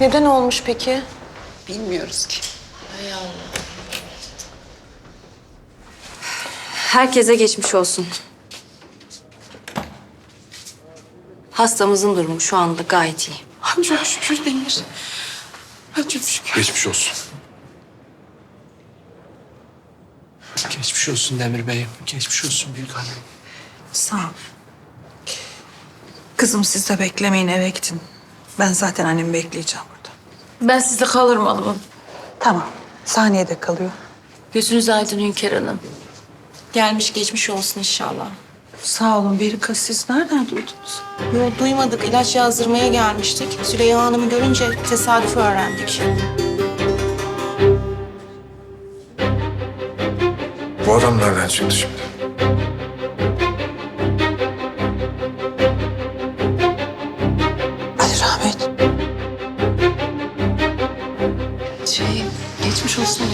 Neden olmuş peki? Bilmiyoruz ki. Herkese geçmiş olsun. Hastamızın durumu şu anda gayet iyi. Çok şükür Demir. Çok şükür. Geçmiş olsun. Geçmiş olsun Demir Bey. Geçmiş olsun büyük hanım. Sağ ol. Kızım siz de beklemeyin eve gidin. Ben zaten annemi bekleyeceğim burada. Ben sizde kalırım hanımım. Tamam. Saniyede kalıyor. Gözünüz aydın Hünkar Hanım. Gelmiş geçmiş olsun inşallah. Sağ olun Berika siz nereden duydunuz? Yok duymadık. İlaç yazdırmaya gelmiştik. Süleyha Hanım'ı görünce tesadüf öğrendik. Bu adam nereden çıktı şimdi?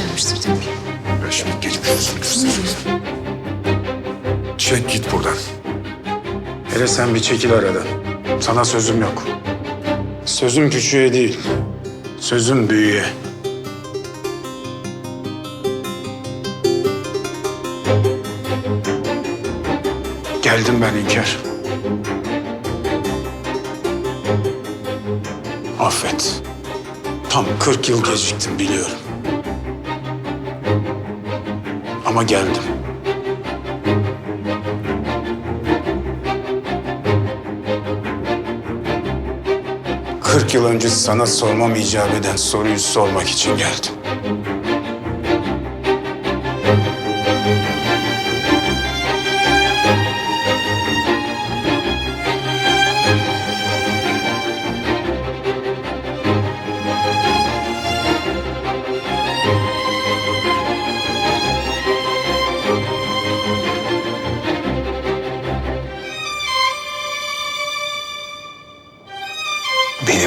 Gelmiştir Demir. Ben şimdi olsun göstereyim. Çek git buradan. Hele sen bir çekil aradan. Sana sözüm yok. Sözüm küçüğe değil. Sözüm büyüğe. Geldim ben İnkar. Affet. Tam 40 yıl geciktim biliyorum. Ama geldim. Kırk yıl önce sana sormam icap eden soruyu sormak için geldim.